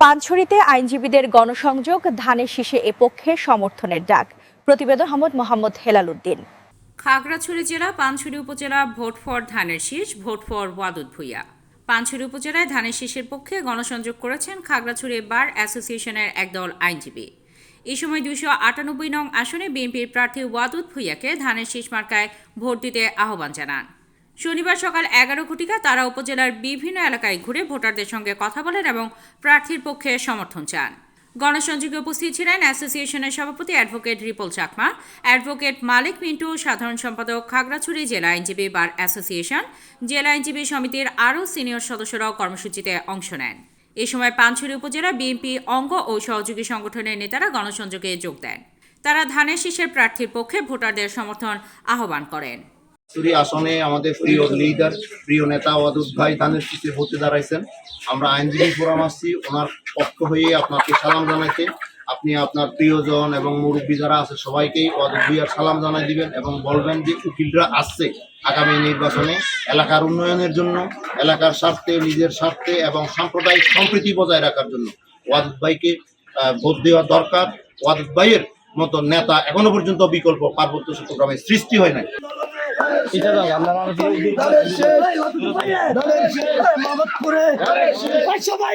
পানছড়িতে আইনজীবীদের গণসংযোগ ধানের শীষে এ পক্ষে সমর্থনের ডাক। প্রতিবেদন আহমদ মোহাম্মদ হেলাল উদ্দিন খাগড়াছড়ি জেলা, পানছড়ি উপজেলা, ভোট ফর ধানের শীষ, ভোট ফর ওয়াদুদ ভুইয়া। পানছড়ি উপজেলায় ধানের শীষের পক্ষে গণসংযোগ করেছেন খাগড়াছড়ি বার অ্যাসোসিয়েশনের একদল আইনজীবী। এই সময় দুইশো আটানব্বই নং আসনে বিএনপির প্রার্থী ওয়াদুদ ভুইয়াকে ধানের শীষ মার্কায় ভোট দিতে আহ্বান জানান। শনিবার সকাল এগারো ঘটিকা তারা উপজেলার বিভিন্ন এলাকায় ঘুরে ভোটারদের সঙ্গে কথা বলেন এবং প্রার্থীর পক্ষে সমর্থন চান। গণসংযোগে উপস্থিত ছিলেন অ্যাসোসিয়েশনের সভাপতি advocate ripple Chakma, advocate Malik Mintu, সাধারণ সম্পাদক খাগড়াছড়ি জেলা আইনজীবী বার অ্যাসোসিয়েশন, জেলা আইনজীবী সমিতির আরও সিনিয়র সদস্যরাও কর্মসূচিতে অংশ নেন। এ সময় পানছড়ি উপজেলা বিএনপি অঙ্গ ও সহযোগী সংগঠনের নেতারা গণসংযোগে যোগ দেন। তারা ধানের শীষের প্রার্থীর পক্ষে ভোটারদের সমর্থন আহ্বান করেন। চুরি আসনে আমাদের প্রিয় লিডার প্রিয় নেতা ওয়াদুদ ভাই ধানের শীতে ভোটে দাঁড়াইছেন। আমরা আইনজীবী ফোরাম আসছি, ওনার পক্ষ হয়ে আপনাকে সালাম জানাইতে। আপনি আপনার প্রিয়জন এবং মুরব্বী যারা আছে সবাইকেই ওয়াদুদ ভাইয়ার সালাম জানাই দিবেন এবং বলবেন যে উকিলরা আসছে আগামী নির্বাচনে এলাকার উন্নয়নের জন্য, এলাকার স্বার্থে, নিজের স্বার্থে এবং সাম্প্রদায়িক সম্প্রীতি বজায় রাখার জন্য। ওয়াদুদ ভাইকে ভোট দেওয়া দরকার। ওয়াদুদ ভাইয়ের মতো নেতা এখনও পর্যন্ত বিকল্প পার্বত্য চট্টগ্রামে সৃষ্টি হয় নাই। এটা দাও আপনারা সবাই